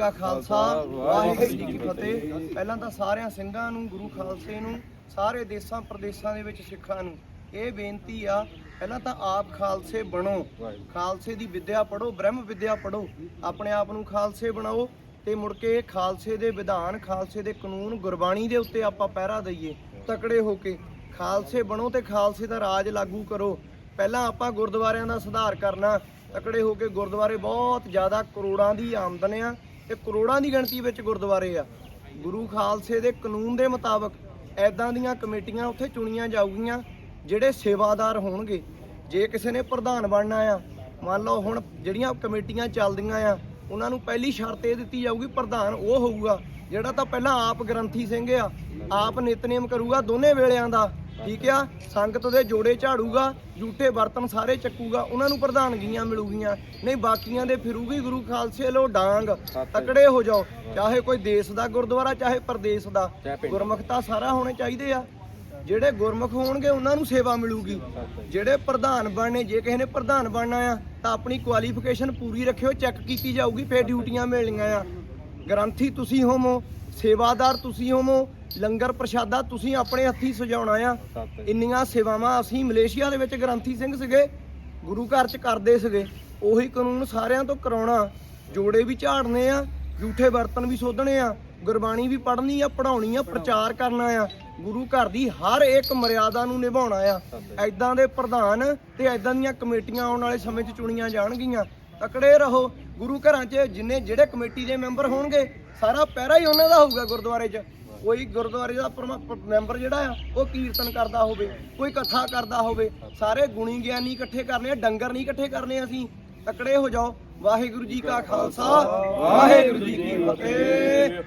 ਕਾ ਖਾਲਸਾ ਵਾਹਿਗੁਰੂ ਜੀ ਕੀ ਫਤਿਹ। ਪਹਿਲਾਂ ਤਾਂ ਸਾਰਿਆਂ ਸਿੰਘਾਂ ਨੂੰ ਗੁਰੂ ਖਾਲਸੇ ਨੂੰ ਸਾਰੇ ਦੇਸ਼ਾਂ ਪ੍ਰਦੇਸ਼ਾਂ ਦੇ ਵਿੱਚ ਸਿੱਖਾਂ ਨੂੰ ਇਹ ਬੇਨਤੀ ਆ ਪਹਿਲਾਂ ਤਾਂ ਆਪ ਖਾਲਸੇ ਬਣੋ। ਖਾਲਸੇ ਦੀ ਵਿੱਦਿਆ ਪੜੋ ਬ੍ਰਹਮ ਵਿੱਦਿਆ ਪੜੋ ਆਪਣੇ ਆਪ ਨੂੰ ਖਾਲਸੇ ਬਣਾਓ ਤੇ ਮੁੜ ਕੇ ਖਾਲਸੇ ਦੇ ਵਿਧਾਨ ਖਾਲਸੇ ਦੇ ਕਾਨੂੰਨ ਗੁਰਬਾਣੀ ਦੇ ਉੱਤੇ ਆਪਾਂ ਪਹਿਰਾ ਦਈਏ ਤਕੜੇ ਹੋ ਕੇ। ਖਾਲਸੇ ਬਣੋ ਤੇ ਖਾਲਸੇ ਦਾ ਰਾਜ ਲਾਗੂ ਕਰੋ। ਪਹਿਲਾਂ ਆਪਾਂ ਗੁਰਦੁਆਰਿਆਂ ਦਾ ਸੁਧਾਰ ਕਰਨਾ। ਤਕੜੇ ਹੋ ਕੇ ਗੁਰਦੁਆਰੇ ਬਹੁਤ ਜ਼ਿਆਦਾ ਕਰੋੜਾਂ ਦੀ ਆਮਦਨ ਆ। ਤੇ ਕਰੋੜਾਂ ਦੀ ਗਿਣਤੀ ਵਿੱਚ ਗੁਰਦੁਆਰੇ ਆ। ਗੁਰੂ ਖਾਲਸੇ ਦੇ ਕਾਨੂੰਨ ਦੇ ਮੁਤਾਬਕ ਐਦਾਂ ਦੀਆਂ ਕਮੇਟੀਆਂ ਉੱਥੇ ਚੁਣੀਆਂ ਜਾਊਗੀਆਂ, ਜਿਹੜੇ ਸੇਵਾਦਾਰ ਹੋਣਗੇ। ਜੇ ਕਿਸੇ ਨੇ ਪ੍ਰਧਾਨ ਬਣਨਾ ਆ, ਮੰਨ ਲਓ ਹੁਣ ਜਿਹੜੀਆਂ ਕਮੇਟੀਆਂ ਚੱਲਦੀਆਂ ਆ, ਉਹਨਾਂ ਨੂੰ ਪਹਿਲੀ ਸ਼ਰਤ ਇਹ ਦਿੱਤੀ ਜਾਊਗੀ, ਪ੍ਰਧਾਨ ਉਹ ਹੋਊਗਾ, ਜਿਹੜਾ ਤਾਂ ਪਹਿਲਾਂ ਆਪ ਗ੍ਰੰਥੀ ਸਿੰਘ ਆ, ਆਪ ਨਿਤਨੇਮ ਕਰੂਗਾ ਦੋਨੇ ਵੇਲਿਆਂ ਦਾ। ਠੀਕ ਆ? ਸੰਗਤ ਦੇ ਜੋੜੇ ਝਾੜੂਗਾ ਝੂਠੇ ਬਰਤਨ ਸਾਰੇ ਚੱਕੂਗਾ ਉਹਨਾਂ ਨੂੰ ਪ੍ਰਧਾਨਗੀਆਂ ਮਿਲੂਗੀਆਂ। ਨਹੀਂ ਬਾਕੀਆਂ ਦੇ ਫਿਰੂਗੀ ਗੁਰੂ ਖਾਲਸੇ ਲੋ ਡਾਂਗ ਤਕੜੇ ਹੋ ਜਾਓ। ਚਾਹੇ ਕੋਈ ਦੇਸ਼ ਦਾ ਗੁਰਦੁਆਰਾ ਚਾਹੇ ਪ੍ਰਦੇਸ਼ ਦਾ। ਗੁਰਮੁਖ ਤਾਂ ਸਾਰਾ ਹੋਣੇ ਚਾਹੀਦੇ ਆ। ਜਿਹੜੇ ਗੁਰਮੁਖ ਹੋਣਗੇ ਉਹਨਾਂ ਨੂੰ ਸੇਵਾ ਮਿਲੂਗੀ। ਜਿਹੜੇ ਪ੍ਰਧਾਨ ਬਣਨੇ ਜੇ ਕਿਸੇ ਨੇ ਪ੍ਰਧਾਨ ਬਣਨਾ ਆ ਤਾਂ ਆਪਣੀ ਕੁਆਲੀਫਿਕੇਸ਼ਨ ਪੂਰੀ ਰੱਖਿਓ ਚੈੱਕ ਕੀਤੀ ਜਾਊਗੀ ਫੇਰ ਡਿਊਟੀਆਂ ਮਿਲਣੀਆਂ ਆ। ਗ੍ਰੰਥੀ ਤੁਸੀਂ ਹੋਵੋ ਸੇਵਾਦਾਰ ਤੁਸੀਂ ਹੋਵੋ ਲੰਗਰ ਪ੍ਰਸ਼ਾਦਾ ਤੁਸੀਂ ਆਪਣੇ ਹੱਥੀ ਸਜਾਉਣਾ ਆ। ਇੰਨੀਆਂ ਸੇਵਾਵਾਂ ਅਸੀਂ ਮਲੇਸ਼ੀਆ ਦੇ ਵਿੱਚ ਗ੍ਰੰਥੀ ਸਿੰਘ ਸੀਗੇ ਗੁਰੂ ਘਰ ਚ ਕਰਦੇ ਸੀਗੇ। ਉਹੀ ਕਾਨੂੰਨ ਸਾਰਿਆਂ ਤੋਂ ਕਰਾਉਣਾ। ਜੋੜੇ ਵੀ ਝਾੜਨੇ ਆ ਝੂਠੇ ਬਰਤਨ ਵੀ ਸੋਧਣੇ ਆ ਗੁਰਬਾਣੀ ਵੀ ਪੜ੍ਹਨੀ ਆ ਪੜਾਉਣੀ ਆ ਪ੍ਰਚਾਰ ਕਰਨਾ ਆ। ਗੁਰੂ ਘਰ ਦੀ ਹਰ ਇੱਕ ਮਰਿਆਦਾ ਨੂੰ ਨਿਭਾਉਣਾ ਆ। ਐਦਾਂ ਦੇ ਪ੍ਰਧਾਨ ਤੇ ਐਦਾਂ ਦੀਆਂ ਕਮੇਟੀਆਂ ਆਉਣ ਵਾਲੇ ਸਮੇਂ 'ਚ ਚੁਣੀਆਂ ਜਾਣਗੀਆਂ। ਤਕੜੇ ਰਹੋ। ਗੁਰੂ ਘਰਾਂ 'ਚ ਜਿੰਨੇ ਜਿਹੜੇ ਕਮੇਟੀ ਦੇ ਮੈਂਬਰ ਹੋਣਗੇ ਸਾਰਾ ਪਹਿਰਾ ਹੀ ਉਹਨਾਂ ਦਾ ਹੋਊਗਾ ਗੁਰਦੁਆਰੇ 'ਚ। ਕੋਈ ਗੁਰਦੁਆਰੇ ਦਾ ਪ੍ਰਮ- ਮੈਂਬਰ ਜਿਹੜਾ ਆ, ਉਹ ਕੀਰਤਨ ਕਰਦਾ ਹੋਵੇ, ਕੋਈ ਕਥਾ ਕਰਦਾ ਹੋਵੇ, ਸਾਰੇ ਗੁਣੀ ਗਿਆਨੀ ਇਕੱਠੇ ਕਰਨੇ ਆ, ਡੰਗਰ ਨਹੀਂ ਇਕੱਠੇ ਕਰਨੇ ਅਸੀਂ, ਤਕੜੇ ਹੋ ਜਾਓ। ਵਾਹਿਗੁਰੂ ਜੀ ਕਾ ਖਾਲਸਾ, ਵਾਹਿਗੁਰੂ ਜੀ ਕੀ ਫਤਿਹ।